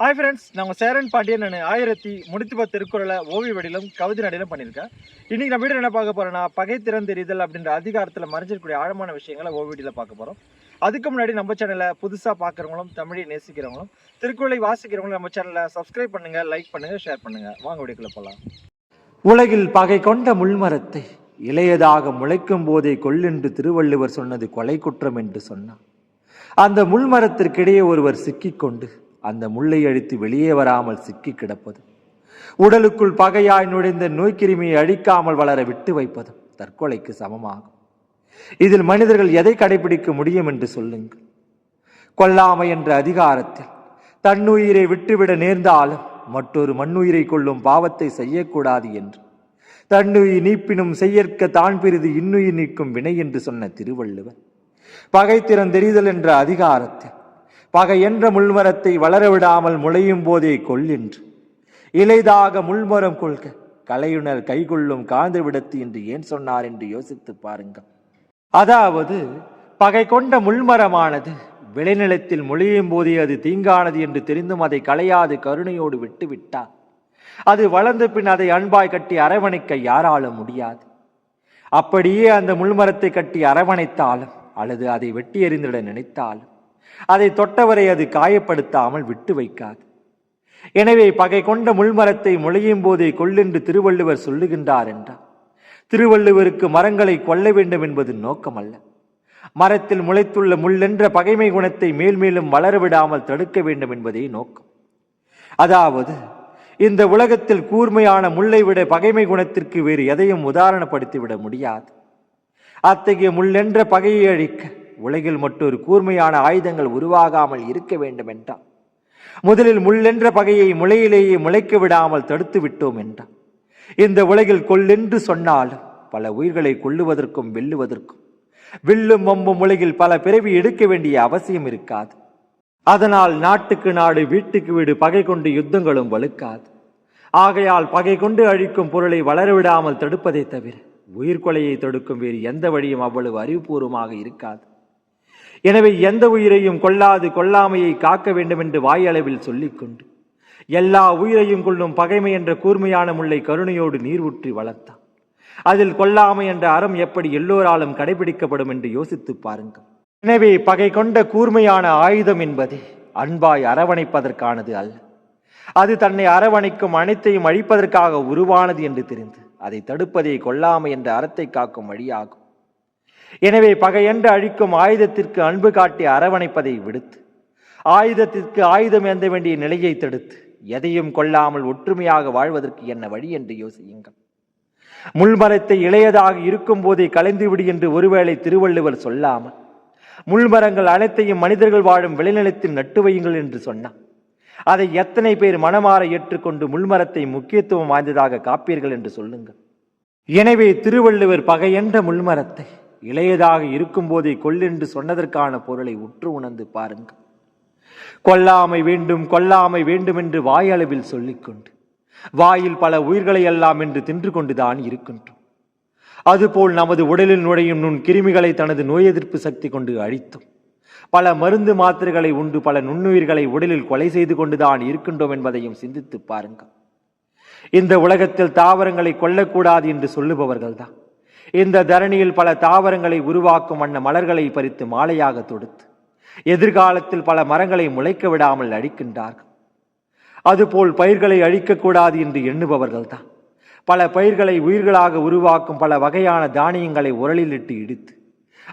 Hi friends நாங்கள் சேரன் பாண்டியன். நான் ஆயிரத்தி முடித்துப்ப திருக்குறளை ஓவிய வடிலும் கவிதை நடையிலும் பண்ணியிருக்கேன். இன்றைக்கி நம்ம வீடியோ என்ன பார்க்க போறோம்னா பகை திறந்தெறிதல் அப்படின்ற அதிகாரத்தில் மறைஞ்சிருக்கக்கூடிய ஆழமான விஷயங்களை ஓவியடியில் பார்க்க போகிறோம் அதுக்கு முன்னாடி நம்ம சேனலை புதுசாக பார்க்குறவங்களும் தமிழை நேசிக்கிறவங்களும் திருக்குறளை வாசிக்கிறவங்களும் நம்ம சேனலை சப்ஸ்கிரைப் பண்ணுங்கள் லைக் பண்ணுங்கள் ஷேர் பண்ணுங்கள் வாங்க வீடியோக்குள்ள போகலாம் உலகில் பகை கொண்ட முள்மரத்தை இளையதாக முளைக்கும் போதே கொல்லென்று திருவள்ளுவர் சொன்னது கொலை குற்றம் என்று சொன்னார். அந்த முள்மரத்திற்கிடையே ஒருவர் சிக்கிக்கொண்டு அந்த முள்ளை அழித்து வெளியே வராமல் சிக்கி கிடப்பது. உடலுக்குள் பகையாய் நுழைந்த நோய்க்கிருமியை அழிக்காமல் வளர விட்டு வைப்பதும் தற்கொலைக்கு சமமாகும். இதில் மனிதர்கள் எதை கடைபிடிக்க முடியும் என்று சொல்லுங்கள். கொல்லாமை என்ற அதிகாரத்தில் தன்னுயிரை விட்டுவிட நேர்ந்தாலும் மற்றொரு மண்ணுயிரை கொள்ளும் பாவத்தை செய்யக்கூடாது என்று. தன்னுயிர் நீப்பினும் செய்யற்க தான் பிரிது இன்னுயிர் நீக்கும் வினை என்று சொன்ன திருவள்ளுவர். பகைத்திறன் தெரிதல் என்ற அதிகாரத்தில் பகை என்ற முள்மரத்தை வளரவிடாமல் முளையும் போதே கொள்ளின்று இளைதாக இலைதாக முள்மரம் கொள்க. கலையுணர் கைகொள்ளும் காந்த விடத்து என்று ஏன் சொன்னார் என்று யோசித்து பாருங்கள். அதாவது பகை கொண்ட முள்மரமானது விளைநிலத்தில் முளையும் போதே அது தீங்கானது என்று தெரிந்தும் அதை களையாது கருணையோடு விட்டுவிட்டார். அது வளர்ந்த பின் அதை அன்பாய் கட்டி அரவணைக்க யாராலும் முடியாது. அப்படியே அந்த முள்மரத்தை கட்டி அரவணைத்தாலும் அல்லது அதை வெட்டி எறிந்திட நினைத்தாலும் அதை தொட்டவரை அது காயப்படுத்தாமல் விட்டு வைக்காது. எனவே பகை கொண்ட முள்மரத்தை முளையும் போதே கொள்ளென்று திருவள்ளுவர் சொல்லுகின்றார் என்றார். திருவள்ளுவருக்கு மரங்களை கொல்ல வேண்டும் என்பது நோக்கமல்ல. மரத்தில் முளைத்துள்ள முள்ளென்ற பகைமை குணத்தை மேல்மேலும் வளரவிடாமல் தடுக்க வேண்டும் என்பதே நோக்கம். அதாவது இந்த உலகத்தில் கூர்மையான முள்ளை விட பகைமை குணத்திற்கு வேறு எதையும் உதாரணப்படுத்தி விட முடியாது. அத்தகைய முள்ளென்ற பகையை அழிக்க உலகில் மற்றொரு கூர்மையான ஆயுதங்கள் உருவாகாமல் இருக்க வேண்டும் என்றான். முதலில் முள்ளென்ற பகையை முளையிலேயே முளைக்க விடாமல் தடுத்து விட்டோம் என்றான். இந்த உலகில் கொல்லென்று சொன்னாலும் பல உயிர்களை கொல்லுவதற்கும் வெல்லுவதற்கும் வில்லும் வம்பும் உலகில் பல பிறவி எடுக்க வேண்டிய அவசியம் இருக்காது. அதனால் நாட்டுக்கு நாடு வீட்டுக்கு வீடு பகை கொண்டு யுத்தங்களும் வலுக்காது. ஆகையால் பகை கொண்டு அழிக்கும் பொருளை வளரவிடாமல் தடுப்பதை தவிர உயிர்கொலையை தடுக்கும் வேறு எந்த வழியும் அவ்வளவு அறிவுபூர்வமாக இருக்காது. எனவே எந்த உயிரையும் கொல்லாது கொல்லாமையை காக்க வேண்டும் என்று வாயளவில் சொல்லிக்கொண்டு எல்லா உயிரையும் கொள்ளும் பகைமை என்ற கூர்மையான முல்லை கருணையோடு நீர் ஊற்றி வளர்த்தான். அதில் கொல்லாமை என்ற அறம் எப்படி எல்லோராலும் கடைபிடிக்கப்படும் என்று யோசித்து பாருங்கள். எனவே பகை கொண்ட கூர்மையான ஆயுதம் என்பதே அன்பாய் அரவணைப்பதற்கானது அல்ல. அது தன்னை அரவணைக்கும் அனைத்தையும் அழிப்பதற்காக உருவானது என்று தெரிந்து அதை தடுப்பதே கொல்லாமை என்ற அறத்தை காக்கும் வழியாகும். எனவே பகையென்று அழிக்கும் ஆயுதத்திற்கு அன்பு காட்டி அரவணைப்பதை விடுத்து ஆயுதத்திற்கு ஆயுதம் ஏந்த வேண்டிய நிலையை தடுத்து எதையும் கொள்ளாமல் ஒற்றுமையாக வாழ்வதற்கு என்ன வழி என்று யோசியுங்கள். முள்மரத்தை இளையதாக இருக்கும் போதே கலைந்துவிடு என்று ஒருவேளை திருவள்ளுவர் சொல்லாமல் முள்மரங்கள் அனைத்தையும் மனிதர்கள் வாழும் விளைநிலத்தில் நட்டு வையுங்கள் என்று சொன்னார். அதை எத்தனை பேர் மனமாற ஏற்றுக்கொண்டு முள்மரத்தை முக்கியத்துவம் வாய்ந்ததாக காப்பீர்கள் என்று சொல்லுங்கள். எனவே திருவள்ளுவர் பகையென்ற முள்மரத்தை இளையதாக இருக்கும்போதே கொள்ளென்று கொல்லென்று சொன்னதற்கான பொருளை உற்று உணர்ந்து பாருங்கள். கொல்லாமை வேண்டும் கொல்லாமை வேண்டும் என்று வாயளவில் சொல்லிக்கொண்டு வாயில் பல உயிர்களை எல்லாம் என்று தின்று கொண்டுதான் இருக்கின்றோம். அதுபோல் நமது உடலில் நுழையும் நுண் கிருமிகளை தனது நோய் எதிர்ப்பு சக்தி கொண்டு அழித்தும். பல மருந்து மாத்திரைகளை உண்டு பல நுண்ணுயிர்களை உடலில் கொலை செய்து கொண்டுதான் இருக்கின்றோம் என்பதையும் சிந்தித்து பாருங்கள். இந்த உலகத்தில் தாவரங்களை கொல்லக்கூடாது என்று சொல்லுபவர்கள்தான். இந்த தரணியில் பல தாவரங்களை உருவாக்கும் வண்ண மலர்களை பறித்து மாலையாக தொடுத்து எதிர்காலத்தில் பல மரங்களை முளைக்க விடாமல் அழிக்கின்றார்கள். அதுபோல் பயிர்களை அழிக்கக்கூடாது என்று எண்ணுபவர்கள்தான். பல பயிர்களை உயிர்களாக உருவாக்கும் பல வகையான தானியங்களை உரலிலிட்டு இடித்து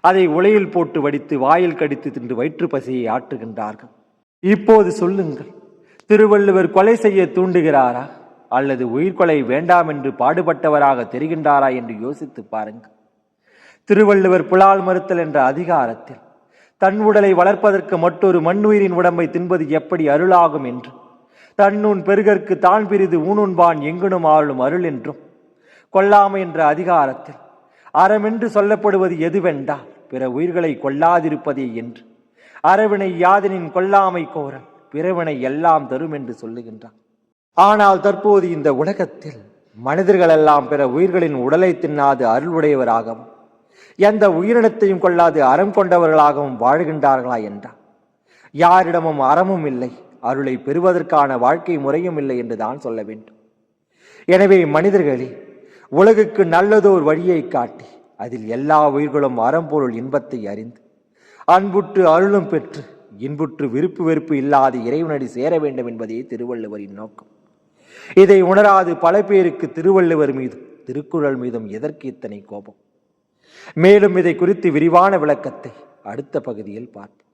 அதை உலையில் போட்டு வடித்து வாயில் கடித்து தின்று வயிற்று பசியை ஆற்றுகின்றார்கள். இப்போது சொல்லுங்கள் திருவள்ளுவர் கொலை செய்ய தூண்டுகிறாரா? அல்லது உயிர்கொலை வேண்டாம் என்று பாடுபட்டவராக தெரிகின்றாரா என்று யோசித்து பாருங்கள். திருவள்ளுவர் புலால் மறுத்தல் என்ற அதிகாரத்தில் தன் உடலை வளர்ப்பதற்கு மற்றொரு மண்ணுயிரின் உடம்பை தின்பது எப்படி அருளாகும் என்று தன்னுன் பெருகற்கு தான் பிரிது ஊனுண்பான் எங்கனும் ஆளும் அருள் என்றும் கொல்லாமை என்ற அதிகாரத்தில் அறமென்று சொல்லப்படுவது எதுவென்றால் பிற உயிர்களை கொல்லாதிருப்பதே என்று அறவினை யாதனின் கொல்லாமை கோரல் பிறவினை எல்லாம் தரும் என்று சொல்லுகின்றான். ஆனால் தற்போது இந்த உலகத்தில் மனிதர்களெல்லாம் பிற உயிர்களின் உடலை தின்னாது அருளுடையவராகவும் எந்த உயிரினத்தையும் கொள்ளாது அறம் கொண்டவர்களாகவும் வாழ்கின்றார்களா என்றார் யாரிடமும் அறமும் இல்லை அருளை பெறுவதற்கான வாழ்க்கை முறையும் இல்லை என்று தான் சொல்ல வேண்டும். எனவே மனிதர்களே உலகுக்கு நல்லதோர் வழியை காட்டி அதில் எல்லா உயிர்களும் அறம்பொருள் இன்பத்தை அறிந்து அன்புற்று அருளும் பெற்று இன்புற்று விருப்பு வெறுப்பு இல்லாத இறைவனடி சேர வேண்டும் என்பதே திருவள்ளுவரின் நோக்கம். இதை உணராது பல பேருக்கு திருவள்ளுவர் மீதும் திருக்குறள் மீதும் எதற்கு இத்தனை கோபம்? மேலும் இதை குறித்து விரிவான விளக்கத்தை அடுத்த பகுதியில் பார்ப்போம்.